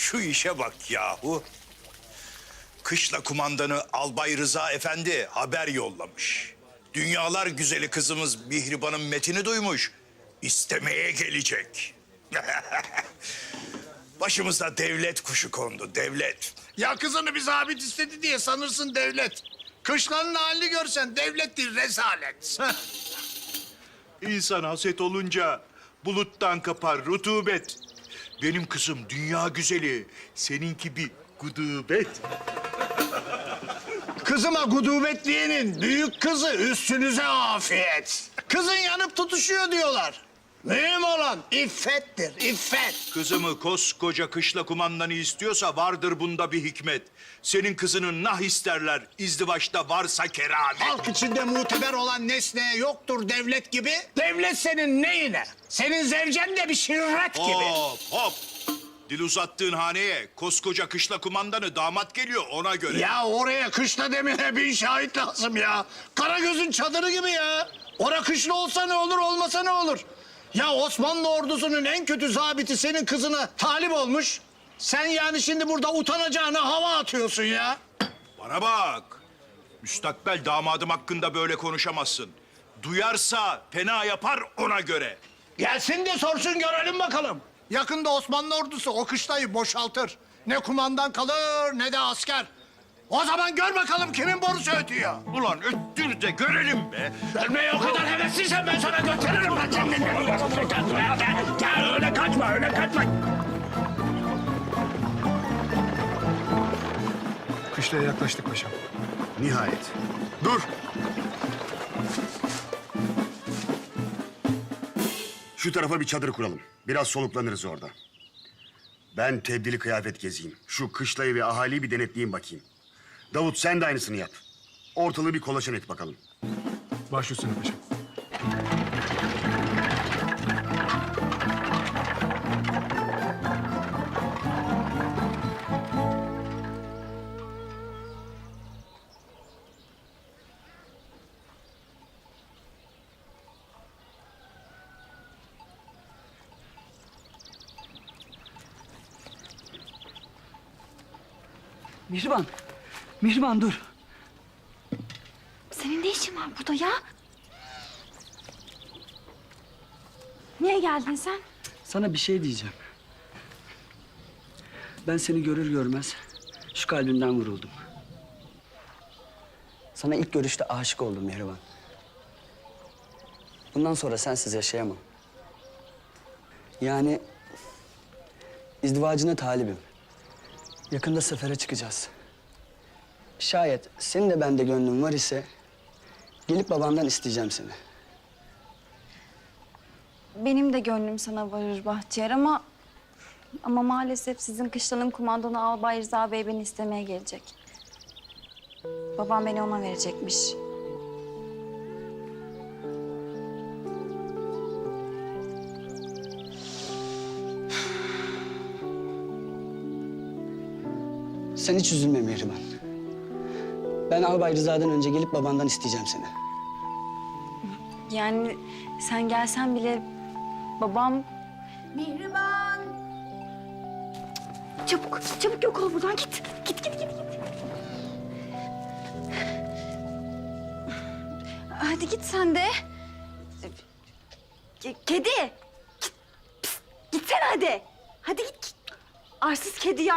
Şu işe bak yahu. Kışla kumandanı Albay Rıza Efendi haber yollamış. Dünyalar güzeli kızımız Mihriban'ın metini duymuş. İstemeye gelecek. Başımıza devlet kuşu kondu, devlet. Ya kızını bir zabit istedi diye sanırsın devlet. Kışlanın halini görsen devlet değil rezalet. İnsan haset olunca buluttan kapar rutubet. Benim kızım dünya güzeli, seninki bir gudubet. Kızıma gudubet diyenin büyük kızı üstünüze afiyet. Kızın yanıp tutuşuyor diyorlar. Mühim olan iffettir, iffet. Kızımı koskoca kışla kumandanı istiyorsa vardır bunda bir hikmet. Senin kızının nah isterler, izdivaçta varsa keramet. Halk içinde muteber olan nesneye yoktur devlet gibi. Devlet senin neyine? Senin zevcen de bir şirret gibi. Hop hop. Dil uzattığın haneye koskoca kışla kumandanı damat geliyor ona göre. Ya oraya kışla demeye bin şahit lazım ya. Karagöz'ün çadırı gibi ya. Ora kışla olsa ne olur, olmasa ne olur? Ya Osmanlı ordusunun en kötü zabiti senin kızına talip olmuş. Sen yani şimdi burada utanacağına hava atıyorsun ya. Bana bak. Müstakbel damadım hakkında böyle konuşamazsın. Duyarsa fena yapar ona göre. Gelsin de sorsun görelim bakalım. Yakında Osmanlı ordusu o kışlayı boşaltır. Ne kumandan kalır ne de asker. O zaman gör bakalım kimin borusu ötüyor. Ulan öttür de görelim be. Ölmeye o kadar hevesliysen ben sana gösteririm ben senin. Gel öyle kaçma öyle kaçma. Kışlaya yaklaştık paşam. Nihayet. Dur. Şu tarafa bir çadır kuralım. Biraz soluklanırız orada. Ben tebdili kıyafet gezeyim. Şu kışlayı ve ahaliyi bir denetleyeyim bakayım. Davut sen de aynısını yap. Ortalığı bir kolaçan et bakalım. Baş üstüne paşam. Mihriban. Mihriban dur. Senin ne işin var burada ya? Niye geldin sen? Sana bir şey diyeceğim. Ben seni görür görmez şu kalbimden vuruldum. Sana ilk görüşte aşık oldum Mihriban. Bundan sonra sensiz yaşayamam. Yani izdivacına talibim. Yakında sefere çıkacağız. Şayet senin de bende gönlün var ise gelip babandan isteyeceğim seni. Benim de gönlüm sana varır Bahtiyar ama... Ama maalesef sizin kışlanın kumandanı Albay Rıza Bey beni istemeye gelecek. Babam beni ona verecekmiş. Sen hiç üzülme Mihriban. Ben Albay Rıza'dan önce gelip babandan isteyeceğim seni. Yani sen gelsen bile babam... Mihriban. Çabuk, çabuk yok ol buradan git. Git, git, git, git. Hadi git sen de. Ke- Kedi. Git. Pis, Gitsene hadi. Hadi git. Arsız kedi ya.